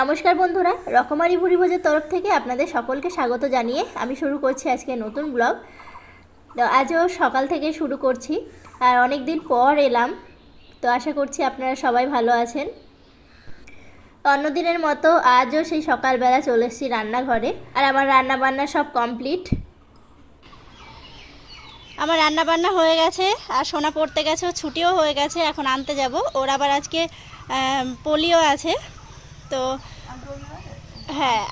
নমস্কার বন্ধুরা, রকমারি ভুরি ভোজের তরফ থেকে আপনাদের সকলকে স্বাগত জানিয়ে আমি শুরু করছি আজকে নতুন ব্লগ। তো আজও সকাল থেকে শুরু করছি, আর অনেক দিন পর এলাম, তো আশা করছি আপনারা সবাই ভালো আছেন। অন্যদিনের মতো আজও সেই সকালবেলা চলে এসেছি রান্নাঘরে, আর আমার রান্না বান্না সব কমপ্লিট। আমার রান্না বান্না হয়ে গেছে, আর সোনা পড়তে গেছে ছুটিও হয়ে গেছে, এখন আনতে যাব। ওর আবার আজকে পোলিও আছে। তো হ্যাঁ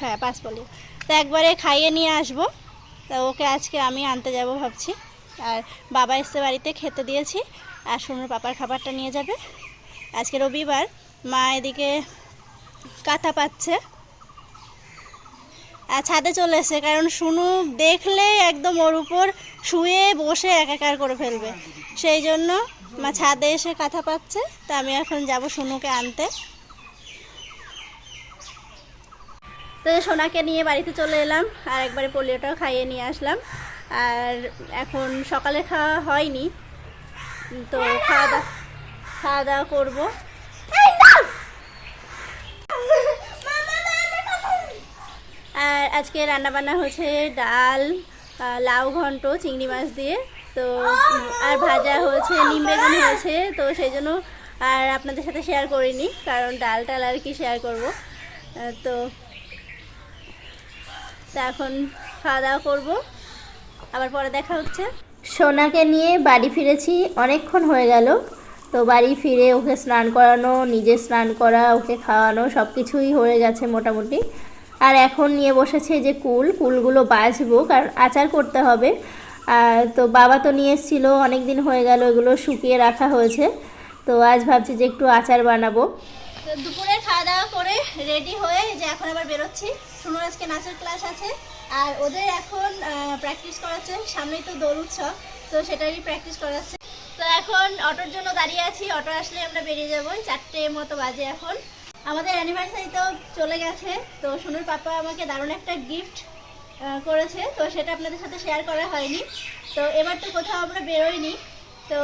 হ্যাঁ পাঁচ পোলিও তো একবারে খাইয়ে নিয়ে আসব। তা ওকে আজকে আমি আনতে যাব ভাবছি। আর বাবা এসে বাড়িতে, খেতে দিয়েছি। আর সোনুর পাপার খাবারটা নিয়ে যাবে। আজকে রবিবার, মা এদিকে কাঁথা পাচ্ছে। আর ছাদে চলে এসে কারণ শুনু দেখলে একদম ওর উপর শুয়ে বসে একাকার করে ফেলবে। সেই জন্য মা ছাদে এসে কাঁথা পাচ্ছে। তা আমি এখন যাব শুনুকে আনতে। তো সোনাকে নিয়ে বাড়িতে চলে এলাম আর একবারে পোলিওটাও খাইয়ে নিয়ে আসলাম। আর এখন সকালে খাওয়া হয়নি। তো খাওয়া দাওয়া খাওয়া দাওয়া করব। আর আজকে রান্না বান্না হচ্ছে ডাল লাউ ঘন্ট, চিংড়ি মাছ দিয়ে। তো, আর ভাজা হয়েছে নিম বেগুন হয়েছে। তো সেই জন্য আর আপনাদের সাথে শেয়ার করিনি, কারণ ডাল টাল আর কি শেয়ার করব। তো তা এখন খাওয়া দাওয়া করব। আবার পরে দেখা হচ্ছে। সোনাকে নিয়ে বাড়ি ফিরেছি অনেকক্ষণ হয়ে গেল। তো বাড়ি ফিরে ওকে স্নান করানো নিজে স্নান করা ওকে খাওয়ানো সব কিছুই হয়ে গেছে মোটামুটি। আর এখন নিয়ে বসেছে যে কুল কুলগুলো বাছবো কারণ আচার করতে হবে। আর তো বাবা তো নিয়ে এসেছিল অনেক দিন হয়ে গেল এগুলো শুকিয়ে রাখা হয়েছে। তো আজ ভাবছি যে একটু আচার বানাবো। তো দুপুরে খাওয়া দাওয়া করে রেডি হয়ে যে এখন আবার বেরোচ্ছি। শুনুন আজকে নাচের ক্লাস আছে। আর ওদের এখন প্র্যাকটিস করাচ্ছে। সামনেই তো দোল উৎসব, তো সেটারই প্র্যাকটিস করাচ্ছে। তো এখন অটোর জন্য দাঁড়িয়ে আছি। অটো আসলে আমরা বেরিয়ে যাব। চারটে মতো বাজে এখন। আমাদের অ্যানিভার্সারি তো চলে গেছে। তো সোনুর পাপা আমাকে দারুণ একটা গিফট করেছে। তো সেটা আপনাদের সাথে শেয়ার করা হয়নি। তো এবার তো কোথাও আমরা বেরোইনি। তো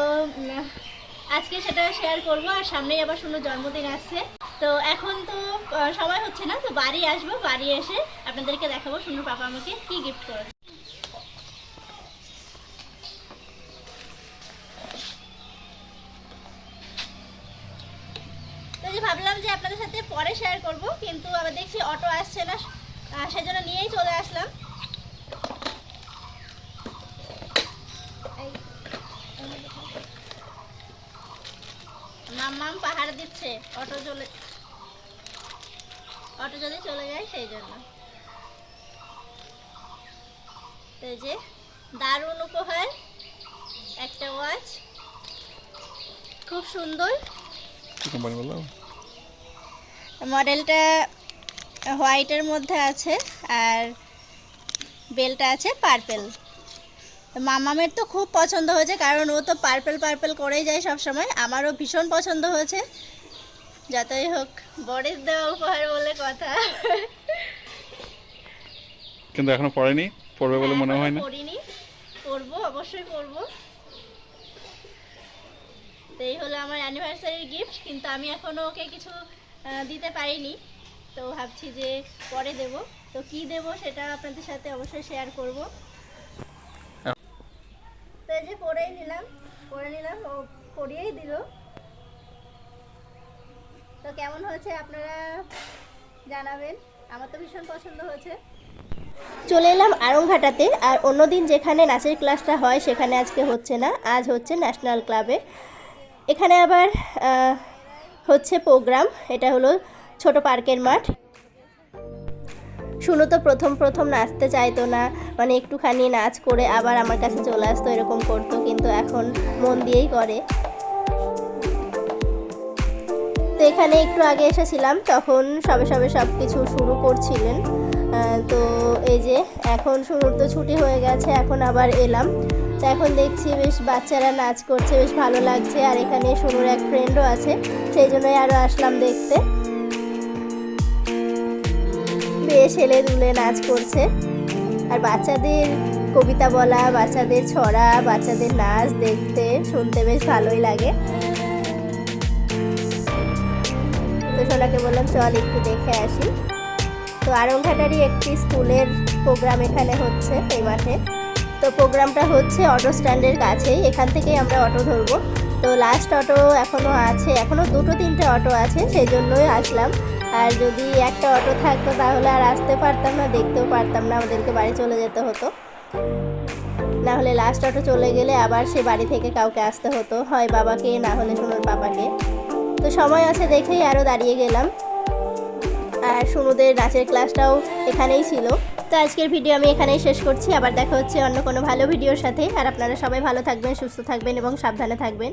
আজকে সেটা শেয়ার করব। আর সামনেই আবার শুনুর জন্মদিন আসছে। তো এখন তো সময় হচ্ছে না, তো বাড়ি আসব, বাড়ি এসে আপনাদেরকে দেখাবো শুনুর পাপা আমাকে কি গিফট করেছে। ভাবলাম যে আপনাদের সাথে পরে শেয়ার করব, কিন্তু আবার দেখছি অটো আসছে না সেজন্য নিয়েই চলে আসলাম। মাম্মাম পাহাড় দিচ্ছে অটো চলে অটো যদি চলে যায় সেই জন্য। এই যে দারুণ উপহার একটা ওয়াচ খুব সুন্দর। কোম্পানি মডেলটা হোয়াইটের মধ্যে আছে আর বেলটা আছে পার্পেল মামামের তো খুব পছন্দ হয়েছে কারণ ও তো পার্পেল পার্পেল করেই যায় সব সময় আমারও ভীষণ পছন্দ হয়েছে। যতই হোক বরের দেওয়া উপহার বলে কথা। কিন্তু এখনও পড়েনি? পড়বে বলে মনে হয় না করিনি করব অবশ্যই করব তো এই হলো আমার অ্যানিভার্সারির গিফট কিন্তু আমি এখনও ওকে কিছু দিতে পারিনি। তো ভাবছি যে পরে দেব। তো কি দেব সেটা আপনাদের সাথে অবশ্যই শেয়ার করব। তো এই যে পরেই নিলাম পরে নিলাম ও পরিয়েই দিল। তো কেমন হয়েছে আপনারা জানাবেন? আমার তো ভীষণ পছন্দ হয়েছে। চলে এলাম আরংঘাটাতে আর অন্যদিন যেখানে নাচের ক্লাসটা হয় সেখানে আজকে হচ্ছে না, আজ হচ্ছে ন্যাশনাল ক্লাবে। এখানে আবার হচ্ছে প্রোগ্রাম, এটা হলো ছোট পার্কের মাঠ। শুনো তো প্রথম প্রথম নাচতে চাইতো না মানে একটুখানি নাচ করে আবার আমার কাছে চলে আসতো, এরকম করতো, কিন্তু এখন মন দিয়েই করে। এখানে একটু আগে এসেছিলাম, তখন সবে সবে সব কিছু শুরু করছিলেন। তো এই যে এখন শুনুর তো ছুটি হয়ে গেছে, এখন আবার এলাম। তো এখন দেখছি বেশ বাচ্চারা নাচ করছে, বেশ ভালো লাগছে, আর এখানে শুনুর এক ফ্রেন্ডও আছে, সেই জন্যই আরও আসলাম দেখতে। বেশ হেলে দুলে নাচ করছে। আর বাচ্চাদের কবিতা বলা, বাচ্চাদের ছড়া, বাচ্চাদের নাচ দেখতে শুনতে বেশ ভালোই লাগে। তো সোনাকে বললাম, চল একটু দেখে আসি। তো আরংঘাটারই একটি স্কুলের প্রোগ্রাম এখানে হচ্ছে এই মাঠে। তো প্রোগ্রামটা হচ্ছে অটো স্ট্যান্ডের কাছেই, এখান থেকেই আমরা অটো ধরবো। তো লাস্ট অটো এখনও আছে এখনও দুটো তিনটে অটো আছে সেই জন্যই আসলাম। আর যদি একটা অটো থাকতো তাহলে আর আসতে পারতাম না, দেখতেও পারতাম না, আমাদেরকে বাড়ি চলে যেতে হতো। না হলে লাস্ট অটো চলে গেলে আবার সে বাড়ি থেকে কাউকে আসতে হতো, হয় বাবাকে, না হলে সোনুর বাবাকে তো সময় আছে দেখেই আরও দাঁড়িয়ে গেলাম। আর সুমুদের নাচের ক্লাসটাও এখানেই ছিল। তো আজকের ভিডিও আমি এখানেই শেষ করছি। আবার দেখা হচ্ছে অন্য কোনো ভালো ভিডিওর সাথে। আর আপনারা সবাই ভালো থাকবেন, সুস্থ থাকবেন এবং সাবধানে থাকবেন।